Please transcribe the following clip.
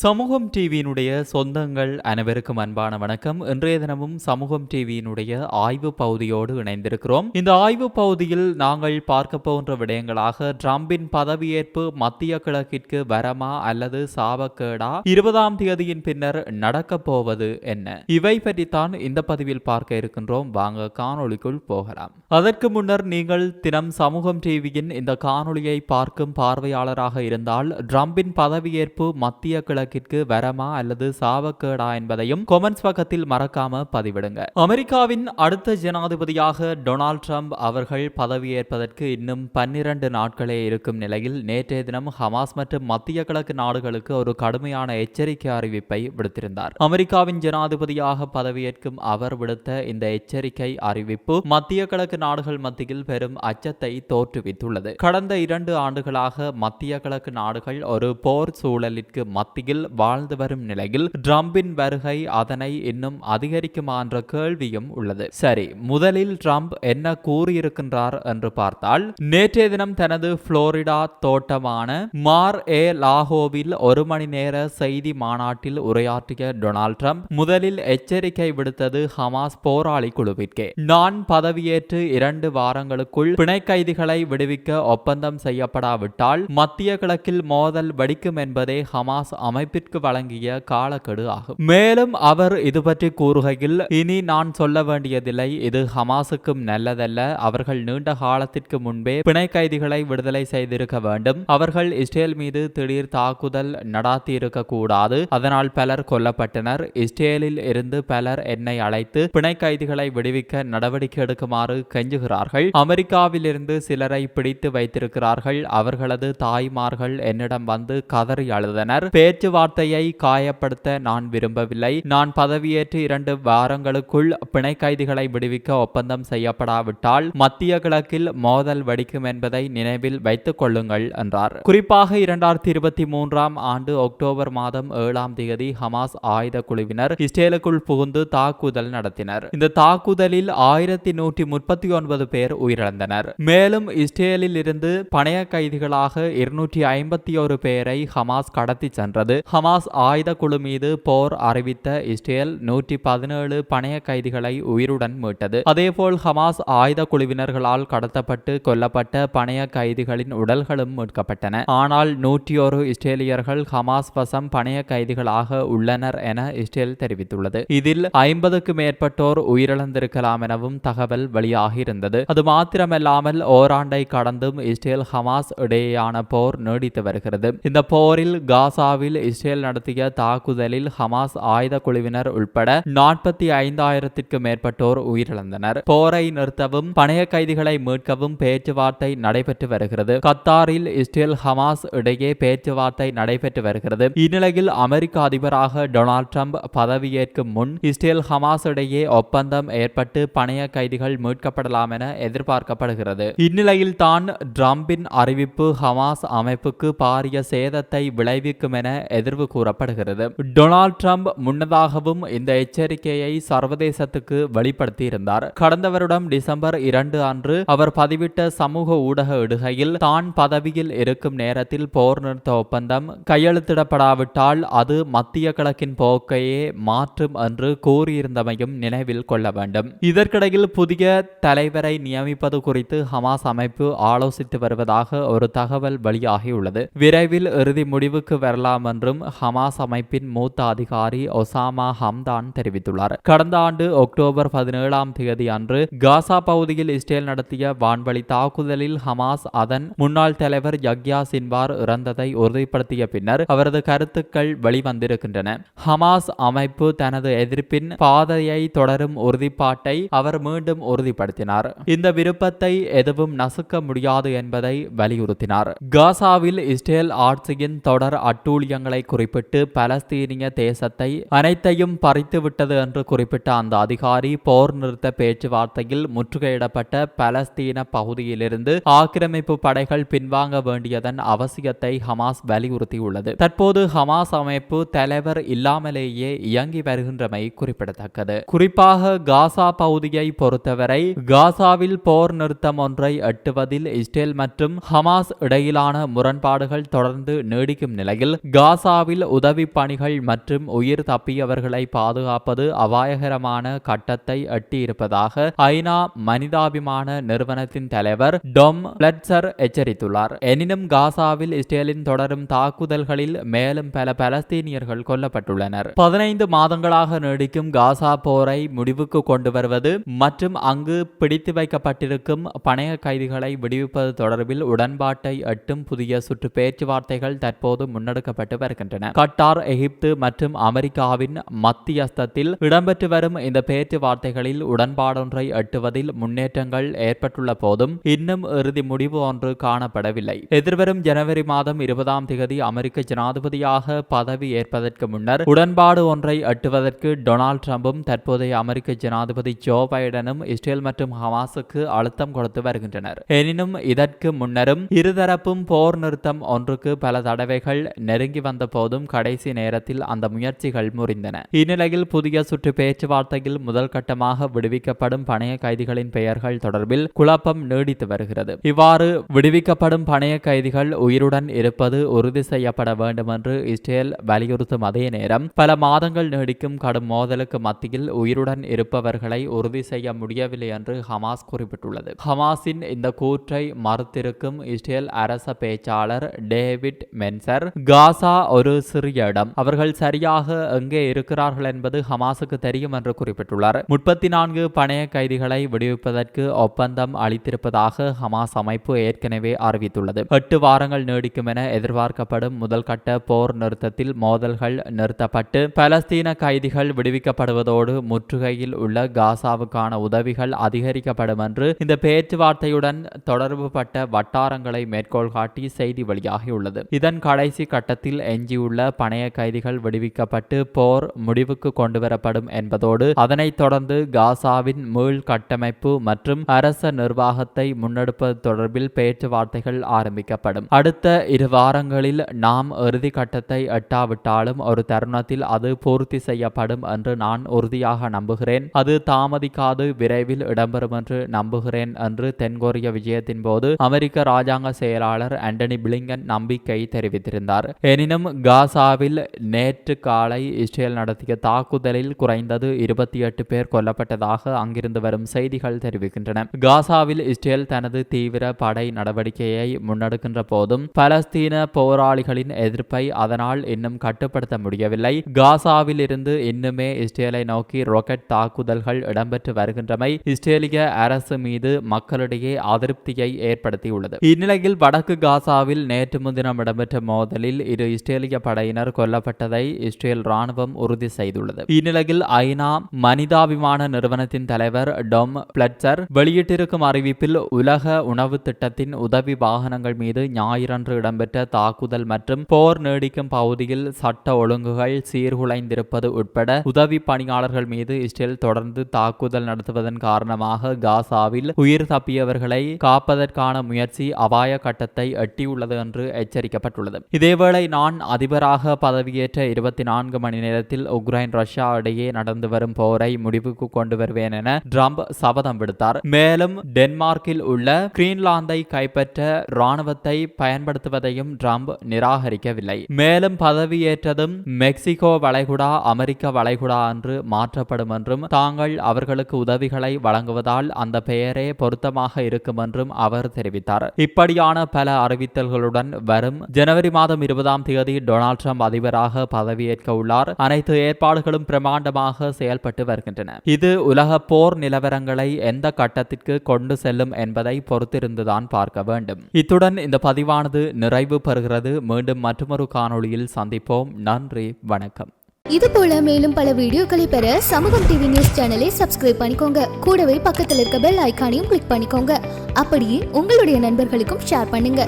சமூகம் டிவியினுடைய சொந்தங்கள் அனைவருக்கும் அன்பான வணக்கம். இன்றைய தினமும் சமூகம் டிவியினுடைய ஆய்வு பகுதியோடு இணைந்திருக்கிறோம். இந்த ஆய்வு பகுதியில் நாங்கள் பார்க்க போகின்ற விடயங்களாக ட்ரம்பின் பதவியேற்பு மத்திய கிழக்கிற்கு வரமா அல்லது சாபக்கேடா இருபதாம் தேதியின் பின்னர் நடக்கப் போவது என்ன? இவை பற்றித்தான் இந்த பதிவில் பார்க்க இருக்கின்றோம். வாங்க காணொளிக்குள் போகலாம். அதற்கு முன்னர் நீங்கள் தினம் சமூகம் டிவியின் இந்த காணொளியை பார்க்கும் பார்வையாளராக இருந்தால் ட்ரம்பின் பதவியேற்பு மத்திய கிழக்கிற்கு வரமா அல்லது சாவக்கேடா என்பதையும் கொமெண்ட்ஸ் பக்கத்தில் மறக்காம பதிவிடுங்க. அமெரிக்காவின் அடுத்த ஜனாதிபதியாக டொனால்ட் ட்ரம்ப் அவர்கள் பதவியேற்பதற்கு இன்னும் பன்னிரண்டு நாட்களே இருக்கும் நிலையில் நேற்றைய தினம் ஹமாஸ் மற்றும் மத்திய கிழக்கு நாடுகளுக்கு ஒரு கடுமையான எச்சரிக்கை அறிவிப்பை விடுத்திருந்தார். அமெரிக்காவின் ஜனாதிபதியாக பதவியேற்கும் அவர் விடுத்த இந்த எச்சரிக்கை அறிவிப்பு மத்திய கிழக்கு நாடுகள் மத்தியில் பெரும் அச்சத்தை தோற்றுவித்துள்ளது. கடந்த இரண்டு ஆண்டுகளாக மத்திய கிழக்கு நாடுகள் ஒரு போர் சூழலிற்கு மத்தியில் வாழ்ந்து வரும் நிலையில் டிரம்பின் வருகை அதனை இன்னும் அதிகரிக்குமா என்ற கேள்வியும் உள்ளது. சரி முதலில் டிரம்ப் என்ன கூறியிருக்கின்றார் என்று பார்த்தால் நேற்றைய தினம் தனது புளோரிடா தோட்டமான மார் ஏ லாகோவில் ஒரு மணி நேர செய்தி மாநாட்டில் உரையாற்றிய டொனால்ட் ட்ரம்ப் முதலில் எச்சரிக்கை விடுத்தது ஹமாஸ் போராளி குழுவிற்கே. நான் பதவியேற்று இரண்டு வாரங்களுக்குள் பிணை கைதிகளை விடுவிக்க ஒப்பந்தம் செய்யப்படாவிட்டால் மத்திய கிழக்கில் மோதல் வெடிக்கும் என்பதே ஹமாஸ் அமைப்பிற்கு வழங்கிய காலக்கெடு ஆகும். மேலும் அவர் இது பற்றி கூறுகையில் இனி நான் சொல்ல வேண்டியதில்லை இது ஹமாஸுக்கும் நல்லதல்ல. அவர்கள் நீண்ட காலத்திற்கு முன்பே பிணை கைதிகளை விடுதலை செய்திருக்க வேண்டும். அவர்கள் இஸ்ரேல் மீது திடீர் தாக்குதல் நடாத்தியிருக்க கூடாது அதனால் பலர் கொல்லப்பட்டனர். இஸ்ரேலில் இருந்து பலர் என்னை அழைத்து பிணை கைதிகளை விடுவிக்க நடவடிக்கை எடுக்குமாறு கெஞ்சுகிறார்கள். அமெரிக்காவில் இருந்து சிலரை பிடித்து வைத்திருக்கிறார்கள். அவர்களது தாய்மார்கள் என்னிடம் வந்து கதறி அழுதனர். பேச்சுவார்த்தையை காயப்படுத்த நான் விரும்பவில்லை. நான் பதவியேற்று இரண்டு வாரங்களுக்குள் பிணை கைதிகளை விடுவிக்க ஒப்பந்தம் செய்யப்படாவிட்டால் மத்திய கிழக்கில் மோதல் வெடிக்கும் என்பதை நினைவில் வைத்துக் கொள்ளுங்கள் என்றார். குறிப்பாக இரண்டாயிரத்தி இருபத்தி மூன்றாம் ஆண்டு அக்டோபர் மாதம் ஏழாம் தேதி ஹமாஸ் ஆயுத குழுவினர் இஸ்ரேலுக்குள் புகுந்து தாக்குதல் நடத்தினர். இந்த தாக்குதலில் ஆயிரத்தி நூற்றி முப்பத்தி ஒன்பது பேர் உயிரிழந்தனர். மேலும் இஸ்ரேலில் இருந்து பணைய கைதிகளாக இருநூற்றி ஐம்பத்தி ஒரு பேரை ஹமாஸ் கடத்தி சென்றது. ஹமாஸ் ஆயுத குழு மீது போர் அறிவித்த இஸ்ரேல் நூற்றி பதினேழு பணைய கைதிகளை உயிருடன் மீட்டது. அதேபோல் ஹமாஸ் ஆயுத குழுவினர்களால் கடத்தப்பட்டு கொல்லப்பட்ட பணைய கைதிகளின் உடல்களும் மீட்கப்பட்டன. ஆனால் நூற்றி ஒரு இஸ்ரேலியர்கள் ஹமாஸ் வசம் பணைய கைதிகளாக உள்ளனர் என இஸ்ரேல் தெரிவித்துள்ளது. இதில் ஐம்பதுக்கு மேற்பட்டோர் உயிரிழந்திருக்கலாம் எனவும் தகவல் வெளியாகியிருந்தது. அது மாத்திரமல்லாமல் ஓராண்டை கடந்தும் இஸ்ரேல் ஹமாஸ் இடையேயான போர் நீடித்து வருகிறது. இந்த போரில் காசாவில் இஸ்ரேல் நடத்திய தாக்குதலில் ஹமாஸ் ஆயுத குழுவினர் உள்பட நாற்பத்தி ஐந்தாயிரத்திற்கு மேற்பட்டோர் உயிரிழந்தனர். போரை நிறுத்தவும் பணைய கைதிகளை மீட்கவும் பேச்சுவார்த்தை நடைபெற்று வருகிறது. கத்தாரில் இஸ்ரேல் ஹமாஸ் இடையே பேச்சுவார்த்தை நடைபெற்று வருகிறது. இந்நிலையில் அமெரிக்க அதிபராக டொனால்ட் ட்ரம்ப் பதவியேற்கும் முன் இஸ்ரேல் ஹமாஸ் இடையே ஒப்பந்தம் ஏற்பட்டு பணைய கைதிகள் மீட்கப்படலாம் என எதிர்பார்க்கப்படுகிறது. இந்நிலையில் தான் ட்ரம்பின் அறிவிப்பு ஹமாஸ் அமைப்புக்கு பாரிய சேதத்தை விளைவிக்கும் என எதிர்வு கூறப்படுகிறது. டொனால்ட் ட்ரம்ப் முன்னதாகவும் இந்த எச்சரிக்கையை சர்வதேசத்துக்கு வெளிப்படுத்தியிருந்தார். கடந்த வருடம் டிசம்பர் இரண்டு அன்று அவர் பதிவிட்ட சமூக ஊடக இடுகையில் தான் பதவியில் இருக்கும் நேரத்தில் போர் நிறுத்த ஒப்பந்தம் கையெழுத்திடப்படாவிட்டால் அது மத்திய கிழக்கின் போக்கையே மாற்றும் என்று கூறியிருந்தமையும் நினைவில் கொள்ள வேண்டும். இதற்கிடையில் புதிய தலைவரை நியமிப்பது குறித்து ஹமாஸ் அமைப்பு ஆலோசித்து வருவதாக ஒரு தகவல் வெளியாகியுள்ளது. விரைவில் இறுதி முடிவுக்கு வரலாம் என்றும் ஹமாஸ் அமைப்பின் மூத்த அதிகாரி ஒசாமா ஹம்தான் தெரிவித்துள்ளார். கடந்த ஆண்டு அக்டோபர் பதினேழாம் தேதி அன்று காசா பகுதியில் இஸ்ரேல் நடத்திய வான்வழி தாக்குதலில் ஹமாஸ் அதன் முன்னாள் தலைவர் யக்யா சின்வார் இறந்ததை உறுதிப்படுத்திய பின்னர் அவரது கருத்துக்கள் வெளிவந்திருக்கின்றன. ஹமாஸ் அமைப்பு தனது எதிர்ப்பின் பாதையை தொடரும் உறுதிப்பாட்டை அவர் மீண்டும் உறுதிப்படுத்தினார். இந்த விருப்பத்தை எதுவும் நசுக்க முடியாது என்பதை வலியுறுத்தினார். காசாவில் இஸ்ரேல் ஆட்சியின் தொடர் அட்டூழியங்கள் குறிப்பிட்டு பலஸ்தீனிய தேசத்தை அனைத்தையும் பறித்துவிட்டது என்று குறிப்பிட்ட அந்த அதிகாரி போர் நிறுத்த பேச்சுவார்த்தையில் முற்றுகையிடப்பட்ட பலஸ்தீன பகுதியிலிருந்து ஆக்கிரமிப்பு படைகள் பின்வாங்க வேண்டியதன் அவசியத்தை ஹமாஸ் வலியுறுத்தியுள்ளது. தற்போது ஹமாஸ் அமைப்பு தலைவர் இல்லாமலேயே இயங்கி வருகின்றமை குறிப்பிடத்தக்கது. குறிப்பாக காசா பகுதியை பொறுத்தவரை காசாவில் போர் நிறுத்தம் ஒன்றை எட்டுவதில் இஸ்ரேல் மற்றும் ஹமாஸ் இடையிலான முரண்பாடுகள் தொடர்ந்து நீடிக்கும் நிலையில் காசா காசாவில் உதவி பணிகள் மற்றும் உயிர் தப்பியவர்களை பாதுகாப்பது அபாயகரமான கட்டத்தை எட்டியிருப்பதாக ஐநா மனிதாபிமான நிறுவனத்தின் தலைவர் டொம் பிளட்சர் எச்சரித்துள்ளார். எனினும் காசாவில் இஸ்ரேலின் தொடரும் தாக்குதல்களில் மேலும் பல பலஸ்தீனியர்கள் கொல்லப்பட்டுள்ளனர். பதினைந்து மாதங்களாக நீடிக்கும் காசா போரை முடிவுக்கு கொண்டு வருவது மற்றும் அங்கு பிடித்து வைக்கப்பட்டிருக்கும் பணைய கைதிகளை விடுவிப்பது தொடர்பில் உடன்பாட்டை எட்டும் புதிய சுற்று பேச்சுவார்த்தைகள் தற்போது முன்னெடுக்கப்பட்டு வருகின்றன கட்டார் எகிப்து மற்றும் அமெரிக்காவின் மத்தியஸ்தத்தில் இடம்பெற்று வரும் இந்த பேச்சுவார்த்தைகளில் உடன்பாடொன்றை எட்டுவதில் முன்னேற்றங்கள் ஏற்பட்டுள்ள போதும் இன்னும் இறுதி முடிவு ஒன்று காணப்படவில்லை. எதிர்வரும் ஜனவரி மாதம் இருபதாம் தேதி அமெரிக்க ஜனாதிபதியாக பதவி ஏற்பதற்கு முன்னர் உடன்பாடு ஒன்றை எட்டுவதற்கு டொனால்ட் ட்ரம்பும் தற்போதைய அமெரிக்க ஜனாதிபதி ஜோ பைடனும் இஸ்ரேல் மற்றும் ஹமாஸுக்கு அழுத்தம் கொடுத்து வருகின்றனர். எனினும் இதற்கு முன்னரும் இருதரப்பும் போர் நிறுத்தம் ஒன்றுக்கு பல தடவைகள் நெருங்கி வந்த போதும் கடைசி நேரத்தில் அந்த முயற்சிகள் முறிந்தன. இந்நிலையில் புதிய சுற்று பேச்சுவார்த்தையில் முதல் கட்டமாக விடுவிக்கப்படும் பணைய கைதிகளின் பெயர்கள் தொடர்பில் குழப்பம் நீடித்து வருகிறது. இவ்வாறு விடுவிக்கப்படும் பணைய கைதிகள் உயிருடன் இருப்பது உறுதி செய்யப்பட வேண்டும் என்று இஸ்ரேல் வலியுறுத்தும் அதே நேரம் பல மாதங்கள் நீடிக்கும் கடும் மோதலுக்கு மத்தியில் உயிருடன் இருப்பவர்களை உறுதி செய்ய முடியவில்லை என்று ஹமாஸ் குறிப்பிட்டுள்ளது. ஹமாஸின் இந்த கூற்றை மறுத்திருக்கும் இஸ்ரேல் அரச பேச்சாளர் டேவிட் மென்சர் காசா ஒரு சிறிய இடம். அவர்கள் சரியாக எங்கே இருக்கிறார்கள் என்பது ஹமாஸுக்கு தெரியும் என்று குறிப்பிட்டுள்ளார். முப்பத்தி நான்கு பணைய கைதிகளை விடுவிப்பதற்கு ஒப்பந்தம் அளித்திருப்பதாக ஹமாஸ் அமைப்பு ஏற்கனவே அறிவித்துள்ளது. எட்டு வாரங்கள் நீடிக்கும் என எதிர்பார்க்கப்படும் முதல் கட்ட போர் நிறுத்தத்தில் மோதல்கள் நிறுத்தப்பட்டு பலஸ்தீன கைதிகள் விடுவிக்கப்படுவதோடு முற்றுகையில் உள்ள காசாவுக்கான உதவிகள் அதிகரிக்கப்படும் என்று இந்த பேச்சுவார்த்தையுடன் தொடர்புபட்ட வட்டாரங்களை மேற்கோள் காட்டி செய்தி வெளியாகியுள்ளது. இதன் கடைசி கட்டத்தில் எஞ்சியுள்ள பணைய கைதிகள் விடுவிக்கப்பட்டு போர் முடிவுக்கு கொண்டுவரப்படும் என்பதோடு அதனைத் தொடர்ந்து காசாவின் மீள் கட்டமைப்பு மற்றும் அரச நிர்வாகத்தை முன்னெடுப்பது தொடர்பில் பேச்சுவார்த்தைகள் ஆரம்பிக்கப்படும். அடுத்த இரு வாரங்களில் நாம் இறுதி கட்டத்தை எட்டாவிட்டாலும் ஒரு தருணத்தில் அது பூர்த்தி செய்யப்படும் என்று நான் உறுதியாக நம்புகிறேன். அது தாமதிக்காது விரைவில் இடம்பெறும் என்று நம்புகிறேன் என்று தென்கொரிய விஜயத்தின் போது அமெரிக்க ராஜாங்க செயலாளர் ஆண்டனி பிளிங்கன் நம்பிக்கை தெரிவித்திருந்தார். எனினும் காசாவில் நேற்று காலை இஸ்ரேல் நடத்திய தாக்குதலில் குறைந்தது இருபத்தி எட்டு பேர் கொல்லப்பட்டதாக அங்கிருந்து வரும் செய்திகள் தெரிவிக்கின்றன. காசாவில் இஸ்ரேல் தனது தீவிர படை நடவடிக்கையை முன்னெடுக்கின்ற போதும் பலஸ்தீன போராளிகளின் எதிர்ப்பை அதனால் இன்னும் கட்டுப்படுத்த முடியவில்லை. காசாவில் இருந்து இன்னுமே இஸ்ரேலை நோக்கி ராக்கெட் தாக்குதல்கள் இடம்பெற்று வருகின்றமை இஸ்ரேலிய அரசு மீது மக்களிடையே அதிருப்தியை ஏற்படுத்தியுள்ளது. இந்நிலையில் வடக்கு காசாவில் நேற்று முன்தினம் இடம்பெற்ற மோதலில் இரு இஸ்ரேலிய படையினர் கொல்லப்பட்டதை இஸ்ரேல் ராணுவம் உறுதி செய்துள்ளது. இந்நிலையில் ஐநா மனிதாபிமான நிறுவனத்தின் தலைவர் டொம் பிளட்சர் வெளியிட்டிருக்கும் அறிவிப்பில் உலக உணவு திட்டத்தின் உதவி வாகனங்கள் மீது ஞாயிறன்று இடம்பெற்ற தாக்குதல் மற்றும் போர் நீடிக்கும் பகுதியில் சட்ட ஒழுங்குகள் சீர்குலைந்திருப்பது உட்பட உதவி பணியாளர்கள் மீது இஸ்ரேல் தொடர்ந்து தாக்குதல் நடத்துவதன் காரணமாக காசாவில் உயிர் தப்பியவர்களை காப்பதற்கான முயற்சி அபாய கட்டத்தை எட்டியுள்ளது என்று எச்சரிக்கப்பட்டுள்ளது. இதேவேளை நான் அதிபராக பதவியேற்ற இருபத்தி நான்கு மணி நேரத்தில் உக்ரைன் ரஷ்யா இடையே நடந்து வரும் போரை முடிவுக்கு கொண்டு வருவேன் என ட்ரம்ப் சபதம் விடுத்தார். மேலும் டென்மார்க்கில் உள்ள கிரீன்லாந்தை கைப்பற்ற ராணுவத்தை பயன்படுத்துவதையும் ட்ரம்ப் நிராகரிக்கவில்லை. மேலும் பதவியேற்றதும் மெக்சிகோ வளைகுடா அமெரிக்க வளைகுடா என்று மாற்றப்படும் என்றும் தாங்கள் அவர்களுக்கு உதவிகளை வழங்குவதால் அந்த பெயரே பொருத்தமாக இருக்கும் என்றும் அவர் தெரிவித்தார். இப்படியான பல அறிவித்தல்களுடன் வரும் ஜனவரி மாதம் இருபதாம் தேதி டொனால்ட் ட்ரம்ப் அதிபராக பதவியேற்க உள்ளார் அனைத்து ஏற்பாடுகளும் பிரமாண்டமாக செயல்பட்டு வருகின்றன. இது உலக போர் நிலவரங்களை எந்த கட்டத்திற்கு கொண்டு செல்லும் என்பதை பொறுத்திருந்துதான் பார்க்க வேண்டும். இத்துடன் இந்த பதிவானது நிறைவு பெறுகிறது. மீண்டும் மற்றொரு காணொளியில் சந்திப்போம். நன்றி வணக்கம். இது போல மேலும் பல வீடியோக்களை பெற சமூகம் டிவி நியூஸ் சேனலை சப்ஸ்கிரைப் பண்ணிக்கோங்க. கூடவே பக்கத்தில் இருக்க பெல் ஐக்கானையும் கிளிக் பண்ணிக்கோங்க. அப்படியே உங்களுடைய நண்பர்களுக்கும் ஷேர் பண்ணுங்க.